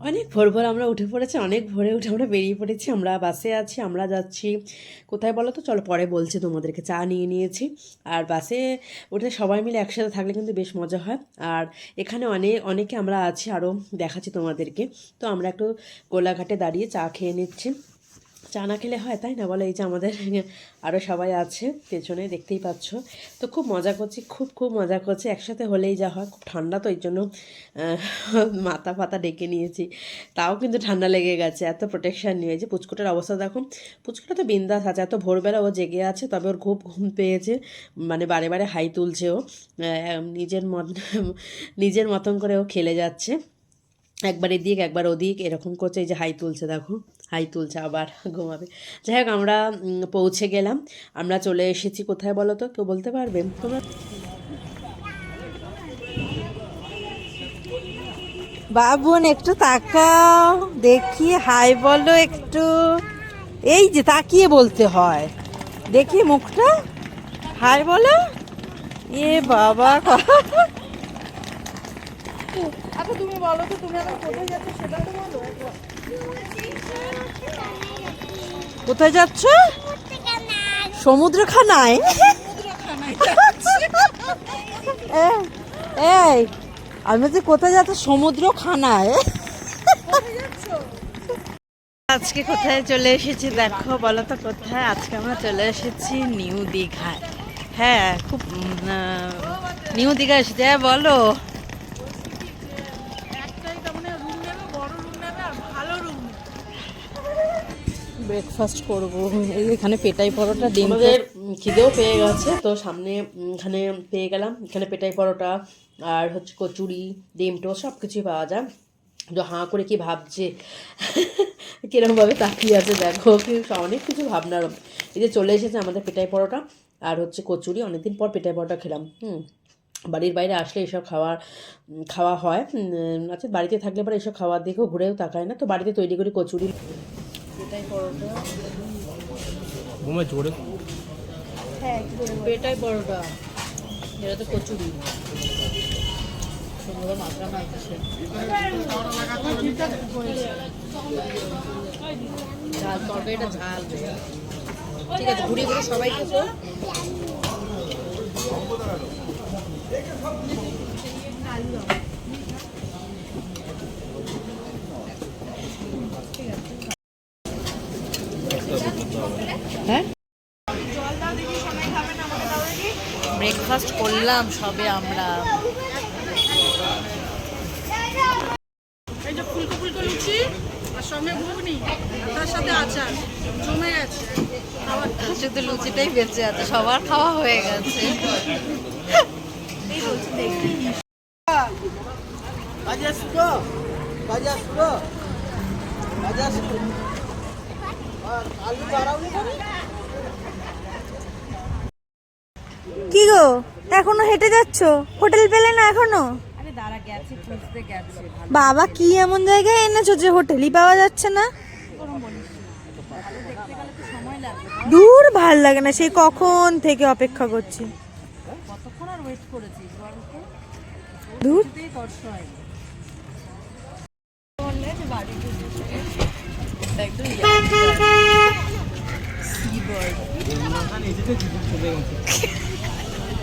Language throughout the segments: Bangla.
অনেক ভোর ভোর আমরা উঠে পড়েছি, অনেক ভোরে উঠে আমরা বেরিয়ে পড়েছি, আমরা বাসে আছি, আমরা যাচ্ছি। কোথায় বলো তো? চলো পরে বলছি তোমাদেরকে, চা নিয়ে নিয়েছি। আর বাসে উঠে সবাই মিলে একসাথে থাকলে কিন্তু বেশ মজা হয়। আর এখানে অনেক অনেকে আমরা আছি আরও দেখাচ্ছি তোমাদেরকে। তো আমরা একটু গোলাঘাটে দাঁড়িয়ে চা খেয়ে নিচ্ছি। চা না খেলে হয়, তাই না? বলে এই যে আমাদের আরও সবাই আছে, পেছনে দেখতেই পাচ্ছ। তো খুব মজা করছি, খুব খুব মজা করছি। একসাথে হলেই যা হয়, খুব ঠান্ডা তো, এই জন্য মাথা ফাতা ডেকে নিয়েছি। তাও কিন্তু ঠান্ডা লেগে গেছে, এত প্রোটেকশান নিয়ে। যে পুচকুটার অবস্থা দেখো, পুচকুটা তো বিন্দাস আছে, এত ভোরবেলা ও জেগে আছে, তবে ওর খুব ঘুম পেয়েছে মানে বারে বারে হাই তুলছে ও। নিজের মত, নিজের মতন করে ও খেলে যাচ্ছে। একবার এদিক, একবার ওদিক, এরকম করছে এই যে হাই তুলছে, দেখো, হাই তুলছে, আবার ঘুমাবে। যাই হোক, আমরা পৌঁছে গেলাম। আমরা চলে এসেছি কোথায় বলো তো, কেউ বলতে পারবে? তোমরা বাবুন, একটু তাকাও, দেখি, হাই বলো একটু। এই যে তাকিয়ে বলতে হয়। দেখি মুখটা। হাই বলো। এ বাবা। আচ্ছা তুমি বলো তো তুমি এখন কোথায় যাচ্ছ সেটা তো বলো। কোথায় যাচ্ছ? সমুদ্রখানায়। এই, এই আমি বলছি কোথায় যাচ্ছ? সমুদ্র খানায় আজকে কোথায় চলে এসেছি দেখো বলো তো কোথায়? আজকে আমরা চলে এসেছি নিউ দীঘায়। হ্যাঁ খুব নিউ দীঘা এসেছি। হ্যাঁ বলো। ব্রেকফাস্ট করব। এখানে পেটাই পরোটা, ডিম খিদেও পেয়ে গেছে, তো সামনে এখানে পেয়ে গেলাম। এখানে পেটাই পরোটা আর হচ্ছে কচুরি, ডিম টোস্ট সব কিছুই পাওয়া যায়। তো হাঁ করে কি ভাবছে? কিরমভাবে তাকিয়ে আছে, দেখো অনেক কিছু ভাবনার। এই যে চলে এসেছে আমাদের পেটাই পরোটা আর হচ্ছে কচুরি। অনেকদিন পর পেটাই পরোটা খেলাম, হুম। বাড়ির বাইরে আসলে এসব খাওয়ার খাওয়া হয় আচ্ছা বাড়িতে থাকলে পরে এসব খাওয়ার দেখেও ঘুরেও তাকায় না, তো বাড়িতে তৈরি করি কচুরি। পেটাই পরোটা। ঘুমে জোরে। পেটাই পরোটা। এটা তো কচুরি। সুন্দর মাখা আছে ঝাল তরকারিটা ঝাল। ঠিক আছে ঘুরে ঘুরে সবাইকে তো হ্যাঁ? ব্রেকফাস্ট করলাম সবে আমরা। ফুলকো ফুলকো লুচি আর সঙ্গে ঘুগনি তার সাথে আচার জমে গেছে। শুধু লুচিটাই বেঁচে আছে সবার খাওয়া হয়ে গেছে। কি গো এখনও হেঁটে যাচ্ছ? হোটেল পেলে না এখনও? আরে দাঁড়া গেছে খুঁজতে গেছে। বাবা কি এমন জায়গায় এনেছো যে হোটেলই পাওয়া যাচ্ছে না? দূর ভালো লাগে না সেই কখন থেকে অপেক্ষা করছি? কতক্ষণ আর ওয়েট করেছিস বলতো দূর?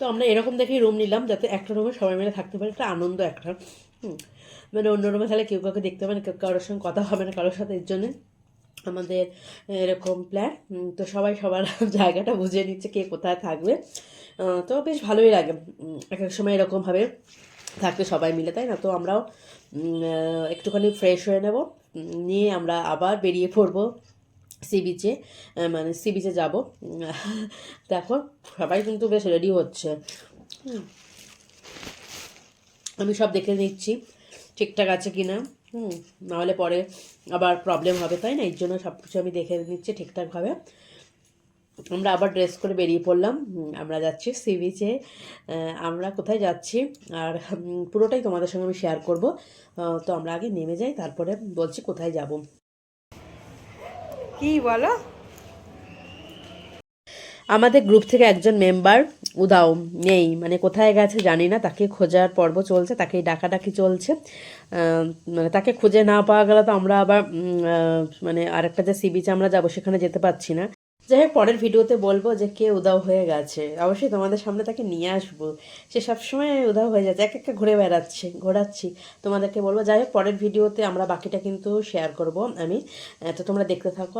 তো আমরা এরকম দেখেই রুম নিলাম যাতে একটা রুমে সবাই মিলে থাকতে পারে, একটা আনন্দ, একটা, হুম। মানে অন্য রুমে তাহলে কেউ কাউকে দেখতে পাবে না, কেউ কারোর সঙ্গে কথা হবে না, কারোর সাথে, এর জন্যে আমাদের এরকম প্ল্যান তো সবাই সবার জায়গাটা বুঝে নিচ্ছে কে কোথায় থাকবে। তো বেশ ভালোই লাগে। এক এক সময় এরকমভাবে থাকতে সবাই মিলে, তাই না? তো আমরাও একটুখানি ফ্রেশ হয়ে নেব। নিয়ে আমরা আবার বেরিয়ে পড়ব। সি বিচে মানে সি বিচে যাব। দেখো, সবাই কিন্তু বেশ রেডি হচ্ছে। আমি সব দেখে নিচ্ছি, ঠিকঠাক আছে কি না হুম নাহলে পরে আবার প্রবলেম হবে, তাই না? এর জন্য সব কিছু আমি দেখে নিচ্ছি ঠিকঠাকভাবে। আমরা আবার ড্রেস করে বেরিয়ে পড়লাম। আমরা যাচ্ছি সি বিচে আমরা কোথায় যাচ্ছি? আর পুরোটাই তোমাদের সঙ্গে আমি শেয়ার করব। তো আমরা আগে নেমে যাই, তারপরে বলছি কোথায় যাব। কি বলো? আমাদের গ্রুপ থেকে একজন মেম্বার উদাও, নেই মানে কোথায় গেছে জানি না, তাকে খোঁজার পর্ব চলছে তাকে ডাকাডাকি চলছে। মানে তাকে খুঁজে না পাওয়া গেলে তো আমরা আবার মানে আরেকটা যে সি বিচে আমরা যাব, সেখানে যেতে পারছি না। যাই হোক, পরের ভিডিওতে বলব যে কে উদাও হয়ে গেছে। অবশ্যই তোমাদের সামনে তাকে নিয়ে আসব। সে সবসময় উদাও হয়ে যাচ্ছে এক একটা ঘুরে বেড়াচ্ছে, ঘোরাচ্ছি। তোমাদেরকে বলব, যাই হোক, পরের ভিডিওতে আমরা বাকিটা কিন্তু শেয়ার করব আমি। তো তোমরা দেখতে থাকো